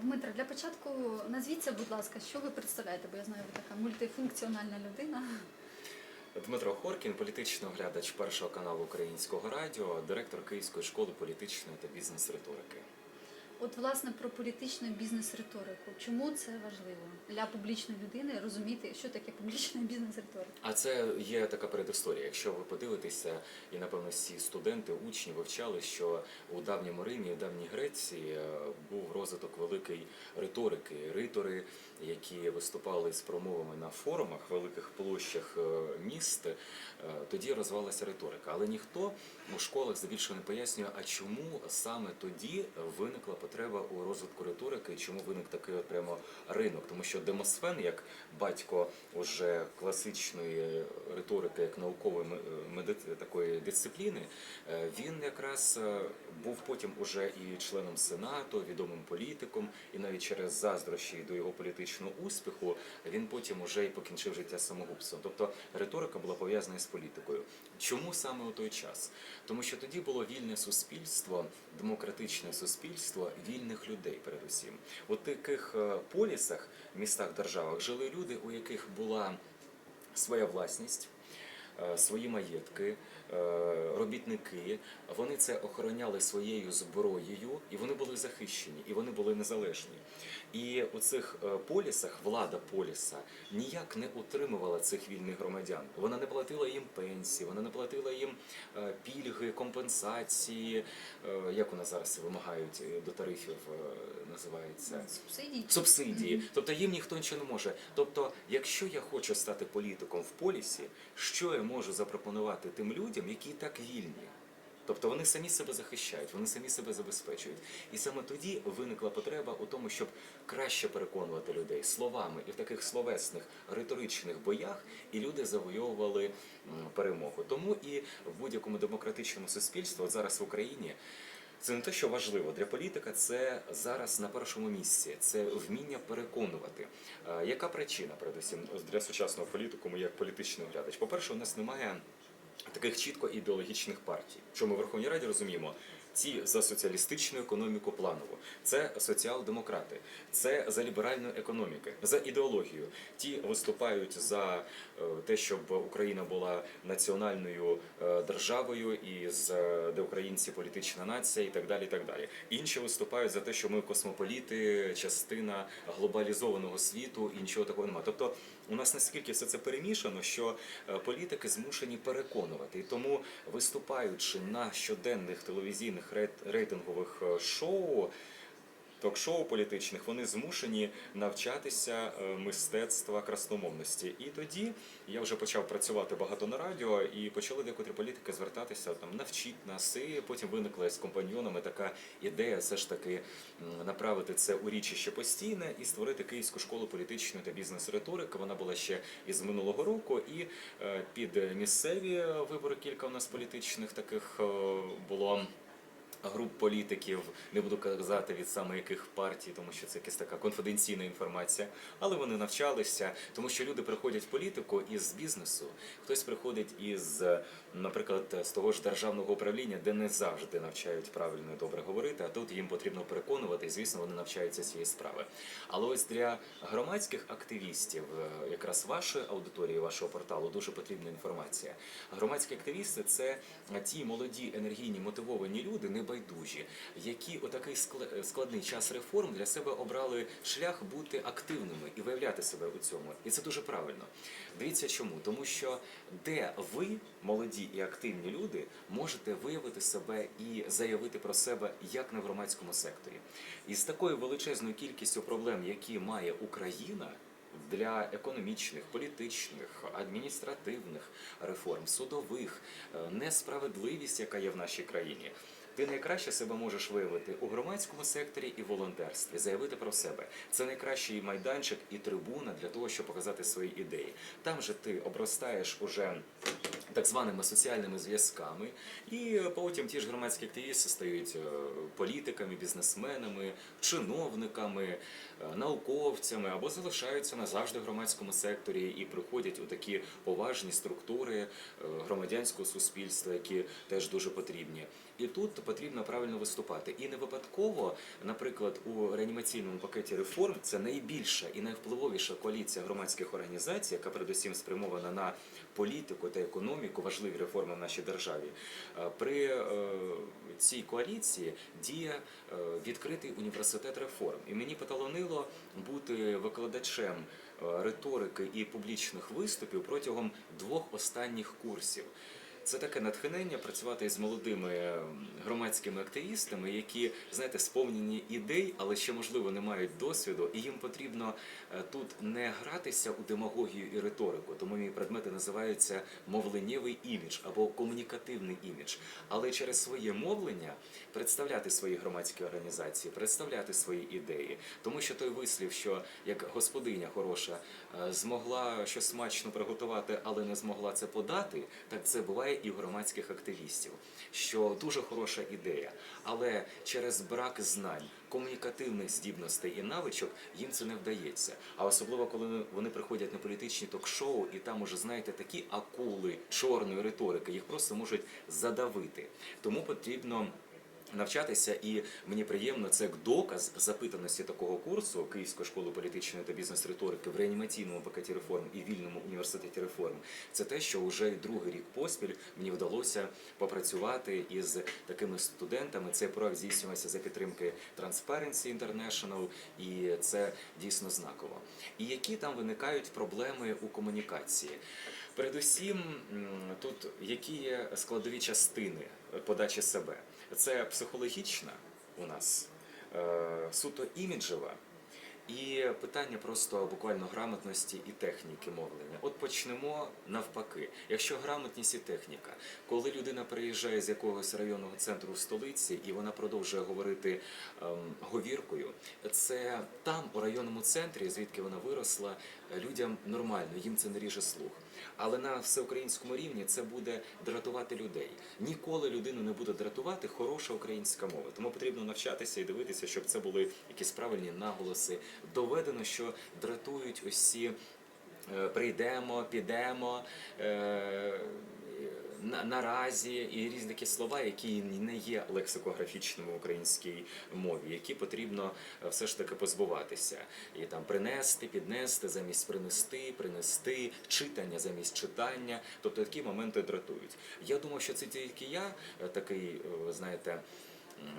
Дмитро, для початку назвіться, будь ласка, що ви представляєте, бо я знаю, ви така мультифункціональна людина. Дмитро Хоркін, політичний оглядач першого каналу Українського радіо, директор Київської школи політичної та бізнес-риторики. От, власне, про політичну бізнес-риторику. Чому це важливо для публічної людини розуміти, що таке публічна бізнес-риторика? А це є така передісторія. Якщо ви подивитеся, і напевно всі студенти, учні вивчали, що у давньому Римі, у давній Греції е, був розвиток великої риторики. Ритори, які виступали з промовами на форумах, великих площах е, міст, е, тоді розвивалася риторика. Але ніхто у школах здебільшого не пояснює, а чому саме тоді виникла потреба у розвитку риторики, чому виник такий от прямо ринок. Тому що Демосфен, як батько уже класичної риторики, як наукової м- меди- такої дисципліни, е, він якраз е, був потім уже і членом сенату, відомим політиком, і навіть через заздрощі до його політичного успіху він потім уже і покінчив життя самогубством. Тобто риторика була пов'язана з політикою. Чому саме у той час? Тому що тоді було вільне суспільство, демократичне суспільство вільних людей, передусім. У таких е, полісах, містах, державах жили люди, у яких була своя власність. е, Свої маєтки, робітники, вони це охороняли своєю зброєю, і вони були захищені, і вони були незалежні. І у цих е, полісах влада поліса ніяк не утримувала цих вільних громадян. Вона не платила їм пенсії, вона не платила їм е, пільги, компенсації, е, як у нас зараз вимагають е, до тарифів, е, називається Субсидії? субсидії. Тобто їм ніхто нічого не може. Тобто, якщо я хочу стати політиком в полісі, що я можу запропонувати тим людям, які і так вільні? Тобто вони самі себе захищають, вони самі себе забезпечують. І саме тоді виникла потреба у тому, щоб краще переконувати людей словами і в таких словесних риторичних боях, і люди завойовували перемогу. Тому і в будь-якому демократичному суспільстві, от зараз в Україні, це не те, що важливо для політика, це зараз на першому місці. Це вміння переконувати. Е, Яка причина, передусім, для сучасного політикуму як політичний оглядач? По-перше, у нас немає таких чітко ідеологічних партій. Що ми в Верховній Раді розуміємо? Ці за соціалістичну економіку планову, це соціал-демократи, це за ліберальну економіку, за ідеологію. Ті виступають за е, те, щоб Україна була національною е, державою, і з е, де українці політична нація, і так далі. І так далі. Інші виступають за те, що ми космополіти, частина глобалізованого світу, і нічого такого немає. Тобто у нас наскільки все це перемішано, що е, політики змушені переконувати. І тому, виступаючи на щоденних телевізійних рейт- рейтингових е, шоу, ток-шоу політичних, вони змушені навчатися е, мистецтва красномовності. І тоді я вже почав працювати багато на радіо, і почали декотрі політики звертатися там навчіть нас. І потім виникла з компаньйонами така ідея, все ж таки направити це у річище постійне і створити Київську школу політичної та бізнес-риторики. Вона була ще із минулого року, і е, під місцеві вибори кілька у нас політичних таких е, було груп політиків, не буду казати від саме яких партій, тому що це якась така конфіденційна інформація. Але вони навчалися, тому що люди приходять в політику із бізнесу. Хтось приходить із, наприклад, з того ж державного управління, де не завжди навчають правильно і добре говорити, а тут їм потрібно переконувати, і звісно, вони навчаються цієї справи. Але ось для громадських активістів, е, якраз вашої аудиторії, вашого порталу, дуже потрібна інформація. Громадські активісти це ті молоді, енергійні, мотивовані люди, небайдужі, які у такий складний час реформ для себе обрали шлях бути активними і виявляти себе у цьому. І це дуже правильно. Дивіться чому? Тому що де ви, молоді і активні люди, можете виявити себе і заявити про себе як на громадському секторі. І з такою величезною кількістю проблем, які має Україна. Для економічних, політичних, адміністративних реформ, судових, е, несправедливість, яка є в нашій країні, ти найкраще себе можеш виявити у громадському секторі і волонтерстві, заявити про себе. Це найкращий майданчик і трибуна для того, щоб показати свої ідеї. Там же ти обростаєш уже так званими соціальними зв'язками, і потім ті ж громадські активісти стають е, політиками, бізнесменами, чиновниками, е, науковцями або залишаються назавжди в громадському секторі і приходять у такі поважні структури е, громадянського суспільства, які теж дуже потрібні. І тут потрібно правильно виступати. І не випадково, наприклад, у реанімаційному пакеті реформ це найбільша і найвпливовіша коаліція громадських організацій, яка передусім спрямована на політику та економіку, важливі реформи в нашій державі. Е, При е, цій коаліції діє е, відкритий університет реформ. І мені поталонило бути викладачем риторики і публічних виступів протягом двох останніх курсів. Це таке натхнення працювати з молодими е, громадськими активістами, які, знаєте, сповнені ідей, але ще можливо не мають досвіду, і їм потрібно е, тут не гратися у демагогію і риторику. Тому мій предмети називаються мовленнєвий імідж або комунікативний імідж. Але через своє мовлення представляти свої громадські організації, представляти свої ідеї. Тому що той вислів, що як господиня хороша е, змогла щось смачно приготувати, але не змогла це подати, так це буває і громадських активістів. Що дуже хороша ідея, але через брак знань, комунікативних здібностей і навичок їм це не вдається. А особливо коли вони приходять на політичні ток-шоу, і там уже знаєте такі акули чорної риторики, їх просто можуть задавити. Тому потрібно. Навчатися, і мені приємно це як доказ запитаності такого курсу Київської школи політичної та бізнес-риторики в реанімаційному пакеті реформ і вільному університеті реформ. Це те, що вже другий рік поспіль мені вдалося попрацювати із такими студентами. Цей проект здійснювався за підтримки Transparency International, і це дійсно знаково. І які там виникають проблеми у комунікації? Передусім, тут які є складові частини подачі себе. Це психологічна у нас, е, суто іміджева. І питання просто буквально грамотності і техніки мовлення. От почнемо навпаки. Якщо грамотність і техніка, коли людина приїжджає з якогось районного центру в столиці і вона продовжує говорити ем, говіркою, це там, у районному центрі, звідки вона виросла, людям нормально, їм це не ріже слух. Але на всеукраїнському рівні це буде дратувати людей. Ніколи людину не буде дратувати хороша українська мова. Тому потрібно навчатися і дивитися, щоб це були якісь правильні наголоси. Доведено, що дратують усі е, прийдемо, підемо. е, на- Наразі і різні такі слова, які не є лексикографічними в українській мові, які потрібно е, все ж таки позбуватися. І там принести, піднести замість принести, принести, читання замість читання. Тобто такі моменти дратують. Я думав, що це тільки я е, такий, е, знаєте.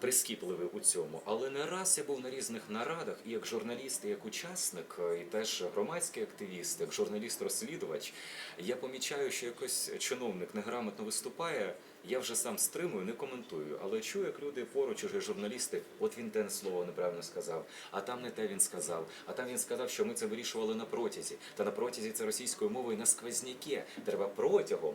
Прискіпливий у цьому, але не раз я був на різних нарадах, і як журналіст, і як учасник, е, і теж громадський активіст, як журналіст-розслідувач, я помічаю, що якось чиновник неграмотно виступає. Я вже сам стримую, не коментую, але чую, як люди поруч, уже журналісти, от він те слово неправильно сказав, а там не те він сказав, а там він сказав, що ми це вирішували на протязі. Та на протязі це російською мовою на сквозняки. Треба протягом.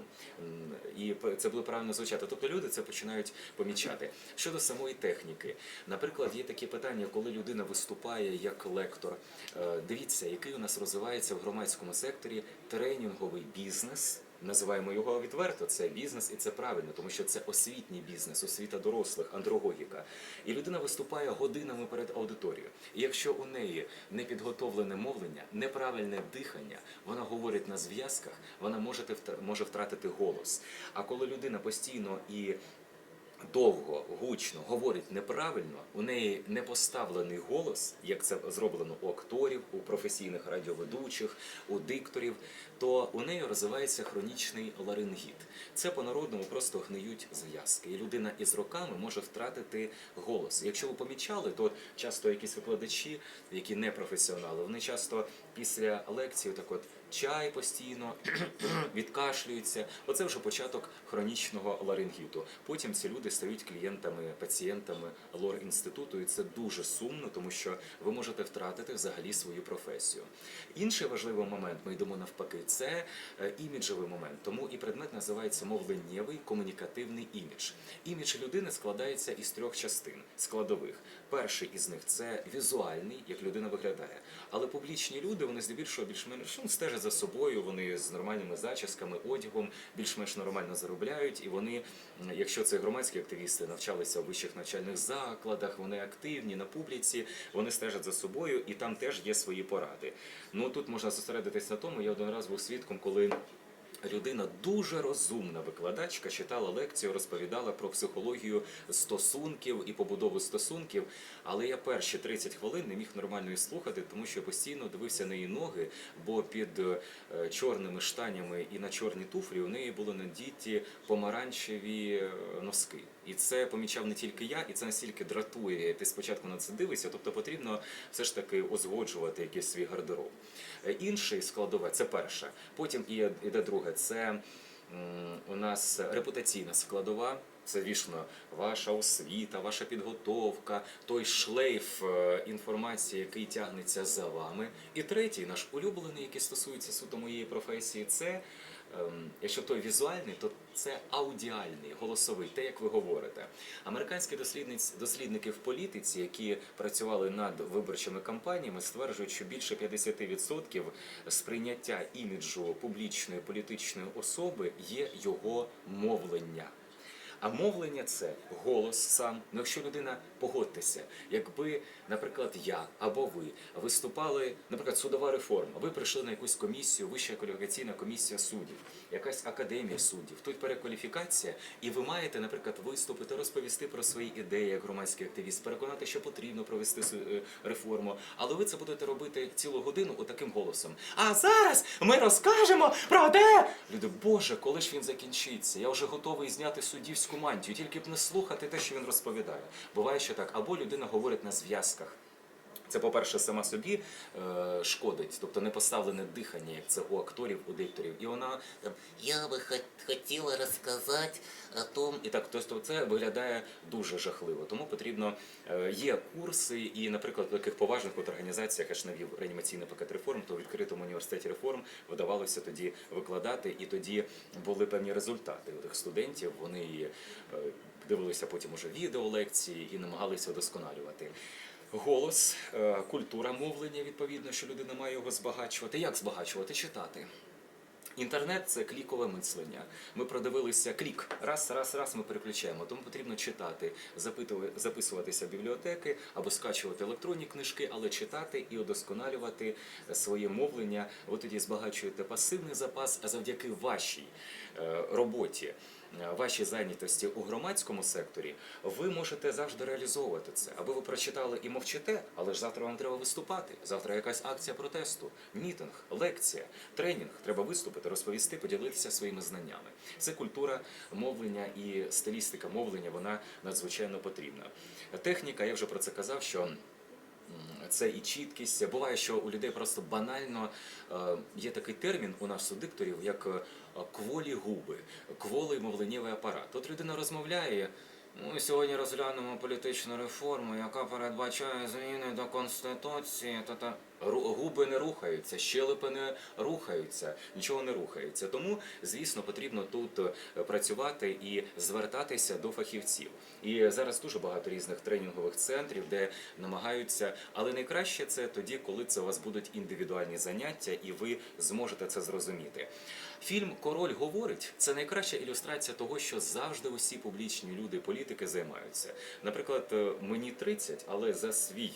І це буде правильно звучати. Тобто люди це починають помічати. Щодо самої техніки, наприклад, є такі питання, коли людина виступає як лектор. Е, Дивіться, який у нас розвивається в громадському секторі тренінговий бізнес. Називаємо його відверто. Це бізнес, і це правильно, тому що це освітній бізнес, освіта дорослих, андрогогіка. І людина виступає годинами перед аудиторією. І якщо у неї непідготовлене мовлення, неправильне дихання, вона говорить на зв'язках, вона може втратити голос. А коли людина постійно і довго, гучно говорить неправильно, у неї не поставлений голос, як це зроблено у акторів, у професійних радіоведучих, у дикторів, то у неї розвивається хронічний ларингіт. Це по-народному просто гниють зв'язки. І людина із роками може втратити голос. Якщо ви помічали, то часто якісь викладачі, які не професіонали, вони часто після лекції так от чай постійно відкашлюються. Оце вже початок хронічного ларингіту. Потім ці люди стають клієнтами, пацієнтами лор-інституту, і це дуже сумно, тому що ви можете втратити взагалі свою професію. Інший важливий момент, ми йдемо навпаки, це е, іміджевий момент. Тому і предмет називається мовленнєвий комунікативний імідж. Імідж людини складається із трьох частин складових. Перший із них це візуальний, як людина виглядає. Але публічні люди вони здебільшого більш-менш ну, стежать за собою, вони з нормальними зачісками, одягом, більш-менш нормально заробляють. І вони, якщо це громадські активісти, навчалися в вищих навчальних закладах, вони активні на публіці, вони стежать за собою, і там теж є свої поради. Ну тут можна зосередитись на тому. Я один раз був свідком, коли Людина дуже розумна викладачка, читала лекцію, розповідала про психологію стосунків і побудову стосунків. Але я перші 30 хвилин не міг нормально її слухати, тому що постійно дивився на її ноги, бо під е, чорними штанями і на чорні туфлі у неї були надіті помаранчеві е, носки. І це помічав не тільки я, і це настільки дратує. Ти спочатку на це дивишся, тобто потрібно все ж таки узгоджувати якийсь свій гардероб. Е, Інший складове це перше. Потім іде друге. Це у нас репутаційна складова. Це вічно ваша освіта, ваша підготовка, той шлейф е, інформації, який тягнеться за вами. І третій, наш улюблений, який стосується суто моєї професії, це ем, якщо той візуальний, то це аудіальний, голосовий, те, як ви говорите. Американські дослідники в політиці, які працювали над виборчими кампаніями, стверджують, що більше 50% сприйняття іміджу публічної політичної особи є його мовлення. А мовлення це голос сам. Ну, якщо людина погодьтеся, якби, наприклад, я або ви виступали, наприклад, судова реформа, ви прийшли на якусь комісію, вища кваліфікаційна комісія суддів, якась академія суддів, тут перекваліфікація, і ви маєте, наприклад, виступити, розповісти про свої ідеї як громадський активіст, переконати, що потрібно провести е, реформу. Але ви це будете робити цілу годину отаким голосом. А зараз ми розкажемо про те. Люди, Боже, коли ж він закінчиться? Я вже готовий зняти суддівську мантію, тільки б не слухати те, що він розповідає. Буває, що так, або людина говорить на зв'язках. Це, по-перше, сама собі е, шкодить, тобто не поставлене дихання, як це у акторів, у дикторів. І вона там я би хотіла розказати о том. І так, тобто це виглядає дуже жахливо. Тому потрібно е, є курси, і, наприклад, в таких поважних от організаціях, я ж навів реанімаційний пакет реформ, то в відкритому університеті реформ видавалося тоді викладати, і тоді були певні результати у тих студентів. Вони е, дивилися потім уже відеолекції і намагалися вдосконалювати. Голос, е, культура мовлення, відповідно, що людина має його збагачувати. Як збагачувати? Читати. Інтернет це клікове мислення. Ми продивилися клік. Раз, раз, раз ми переключаємо. Тому потрібно читати, записуватися в бібліотеки або скачувати електронні книжки, але читати і удосконалювати своє мовлення. Ви тоді збагачуєте пасивний запас, а завдяки вашій е, роботі. Е, Вашій зайнятості у громадському секторі ви можете завжди реалізовувати це. Аби ви прочитали і мовчите, але ж завтра вам треба виступати. Завтра якась акція протесту, мітинг, лекція, тренінг. Треба виступити, розповісти, поділитися своїми знаннями. Це культура мовлення і стилістика мовлення. Вона надзвичайно потрібна. Техніка, я вже про це казав, що. Це і чіткість. Буває, що у людей просто банально е, є такий термін у нас у дикторів, як е, кволі губи, кволий мовленнєвий апарат. От людина розмовляє. Ми сьогодні розглянемо політичну реформу, яка передбачає зміни до конституції. Та та губи не рухаються, щелепи не рухаються, нічого не рухається. Тому, звісно, потрібно тут е, працювати і звертатися до фахівців. І зараз дуже багато різних тренінгових центрів, де намагаються, але найкраще це тоді, коли це у вас будуть індивідуальні заняття, і ви зможете це зрозуміти. Фільм Король говорить це найкраща ілюстрація того, що завжди усі публічні люди, політики займаються. Наприклад, е, мені 30, але за свій.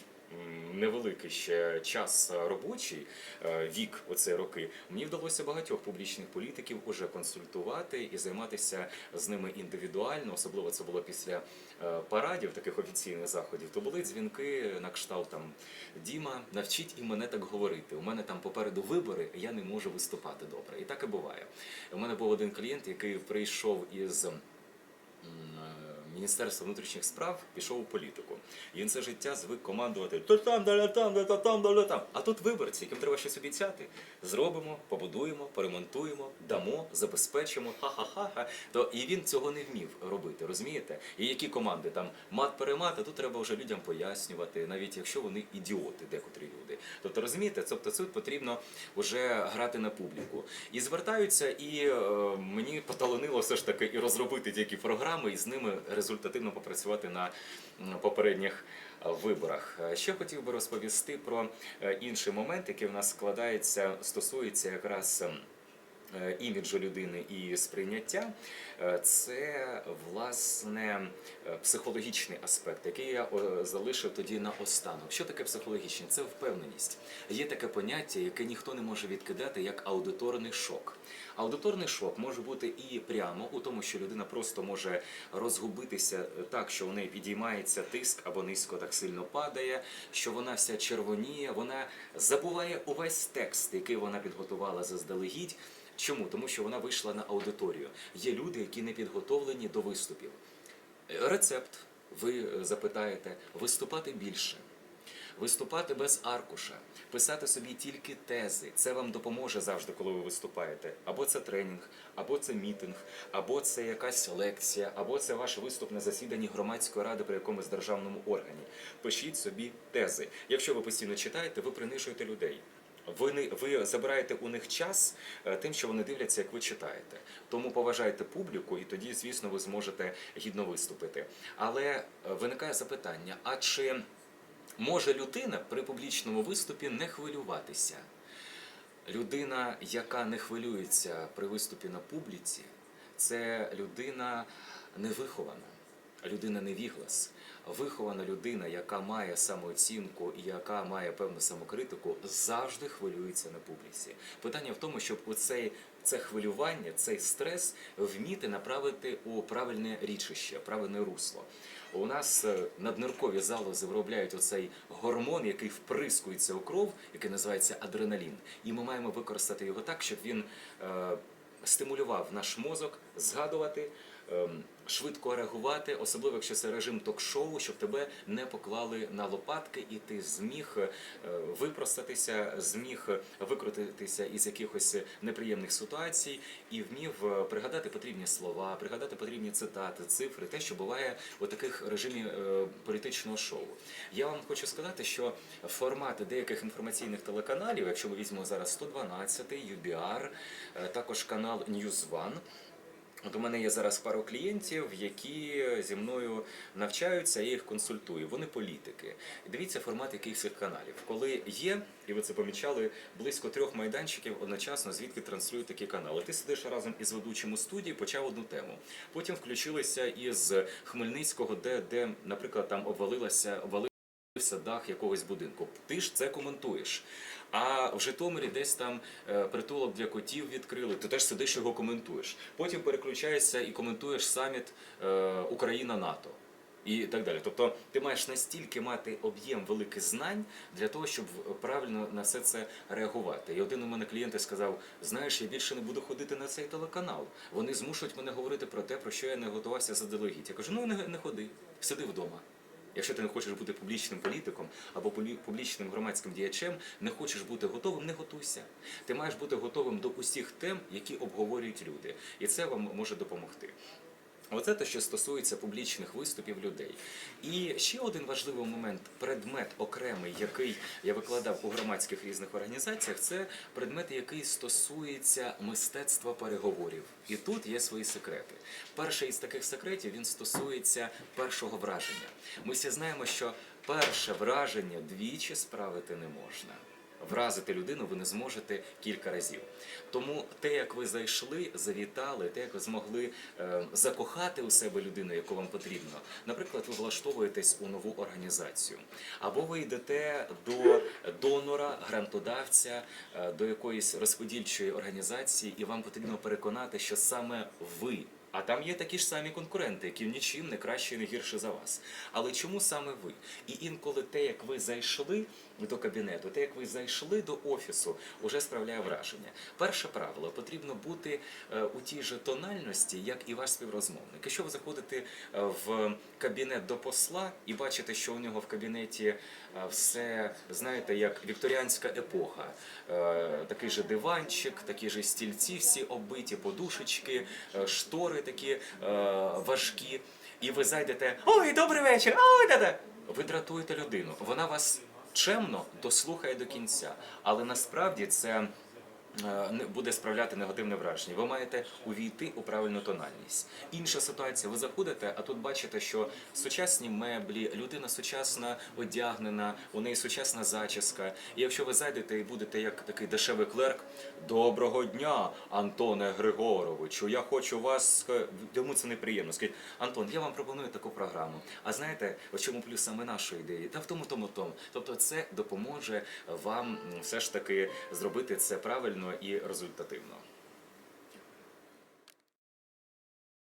Невеликий ще час робочий е, вік, оце роки, мені вдалося багатьох публічних політиків уже консультувати і займатися з ними індивідуально. Особливо це було після е, парадів, таких офіційних заходів. То були дзвінки на кшталт там Діма, навчіть і мене так говорити. У мене там попереду вибори, я не можу виступати добре. І так і буває. У мене був один клієнт, який прийшов із. Міністерства внутрішніх справ пішов у політику. Він це життя звик командувати то там, да там, да там, да там. А тут виборці, яким треба щось обіцяти. Зробимо, побудуємо, поремонтуємо, дамо, забезпечимо, ха-ха-ха. То і він цього не вмів робити, розумієте? І які команди там мат-перемат, а тут треба вже людям пояснювати, навіть якщо вони ідіоти, декотрі люди. Тобто розумієте, тобто тут потрібно вже грати на публіку. І звертаються, і е, мені поталонило все ж таки і розробити такі програми, і з ними результативно попрацювати на попередніх е, виборах. Е, Ще хотів би розповісти про е, інший момент, який в нас складається, стосується якраз. Е, іміджу людини і сприйняття, е, це власне е, психологічний аспект, який я залишив тоді на останок. Що таке психологічний? Це впевненість. Є таке поняття, яке ніхто не може відкидати, як аудиторний шок. Аудиторний шок може бути і прямо у тому, що людина просто може розгубитися так, що у неї підіймається тиск або низько так сильно падає, що вона вся червоніє, вона забуває увесь текст, який вона підготувала заздалегідь. Чому? Тому що вона вийшла на аудиторію. Є люди, які не підготовлені до виступів. Рецепт, ви е, запитаєте, виступати більше. Виступати без аркуша, писати собі тільки тези. Це вам допоможе завжди, коли ви виступаєте. Або це тренінг, або це мітинг, або це якась лекція, або це ваш виступ на засіданні громадської ради при якомусь державному органі. Пишіть собі тези. Якщо ви постійно читаєте, ви принижуєте людей. Ви не ви забираєте у них час е, тим, що вони дивляться, як ви читаєте. Тому поважайте публіку, і тоді, звісно, ви зможете гідно виступити. Але е, виникає запитання: а чи може людина при публічному виступі не хвилюватися? Людина, яка не хвилюється при виступі на публіці, це людина невихована, людина невіглас. Вихована людина, яка має самооцінку і яка має певну самокритику, завжди хвилюється на публіці. Питання в тому, щоб у цей це хвилювання, цей стрес вміти направити у правильне річище, правильне русло. У нас е, надниркові залози виробляють оцей гормон, який вприскується у кров, який називається адреналін. І ми маємо використати його так, щоб він е, стимулював наш мозок згадувати, ем, швидко реагувати, особливо якщо це режим ток-шоу, щоб тебе не поклали на лопатки, і ти зміг е, випростатися, зміг викрутитися із якихось неприємних ситуацій і вмів е, пригадати потрібні слова, пригадати потрібні цитати, цифри, те, що буває у таких режимі е, політичного шоу. Я вам хочу сказати, що формат деяких інформаційних телеканалів, якщо ми візьмемо зараз 112, UBR, також канал News One, От у мене є зараз пару клієнтів, які зі мною навчаються, я їх консультую. Вони політики. Дивіться формат яких цих каналів. Коли є, і ви це помічали, близько трьох майданчиків одночасно, звідки транслюють такі канали. Ти сидиш разом із ведучим у студії, почав одну тему. Потім включилися із Хмельницького, де, де наприклад, там обвалилася обвалилася дах якогось будинку. Ти ж це коментуєш. А в Житомирі десь там е, притулок для котів відкрили. Ти теж сидиш його коментуєш. Потім переключаєшся і коментуєш саміт е, Україна-НАТО. І так далі. Тобто ти маєш настільки мати об'єм великих знань для того, щоб правильно на все це реагувати. І один у мене клієнт сказав: знаєш, я більше не буду ходити на цей телеканал. Вони змушують мене говорити про те, про що я не готувався заздалегідь. Я кажу, ну не, не ходи, сиди вдома. Якщо ти не хочеш бути публічним політиком або публічним громадським діячем, не хочеш бути готовим, не готуйся. Ти маєш бути готовим до усіх тем, які обговорюють люди, і це вам може допомогти. Оце те, що стосується публічних виступів людей. І ще один важливий момент, предмет окремий, який я викладав у громадських різних організаціях, це предмет, який стосується мистецтва переговорів. І тут є свої секрети. Перший із таких секретів він стосується першого враження. Ми всі знаємо, що перше враження двічі справити не можна. Вразити людину ви не зможете кілька разів. Тому те, як ви зайшли, завітали, те, як ви змогли е, закохати у себе людину, яку вам потрібно. Наприклад, ви влаштовуєтесь у нову організацію, або ви йдете до донора, грантодавця, е, до якоїсь розподільчої організації, і вам потрібно переконати, що саме ви. А там є такі ж самі конкуренти, які нічим не краще і не гірше за вас. Але чому саме ви? І інколи те, як ви зайшли до кабінету, те, як ви зайшли до офісу, уже справляє враження. Перше правило потрібно бути е, у тій же тональності, як і ваш співрозмовник. Якщо ви заходите е, в кабінет до посла і бачите, що у нього в кабінеті е, все, знаєте, як вікторіанська епоха, такий же диванчик, такі ж стільці, всі оббиті, подушечки, штори такі е, важкі. І ви зайдете Ой, добрий вечір! Ой, да-да!» Ви дратуєте людину. Вона вас чемно дослухає до кінця. Але насправді це буде справляти негативне враження. Ви маєте увійти у правильну тональність. Інша ситуація, ви заходите, а тут бачите, що сучасні меблі, людина сучасна одягнена, у неї сучасна зачіска. І якщо ви зайдете і будете як такий дешевий клерк, доброго дня, Антоне Григоровичу, я хочу вас. Йому це неприємно. Скажіть, Антон, я вам пропоную таку програму. А знаєте, в чому плюс саме нашої ідеї? Та в тому, тому, тому. Тобто, це допоможе вам все ж таки зробити це правильно і результативно.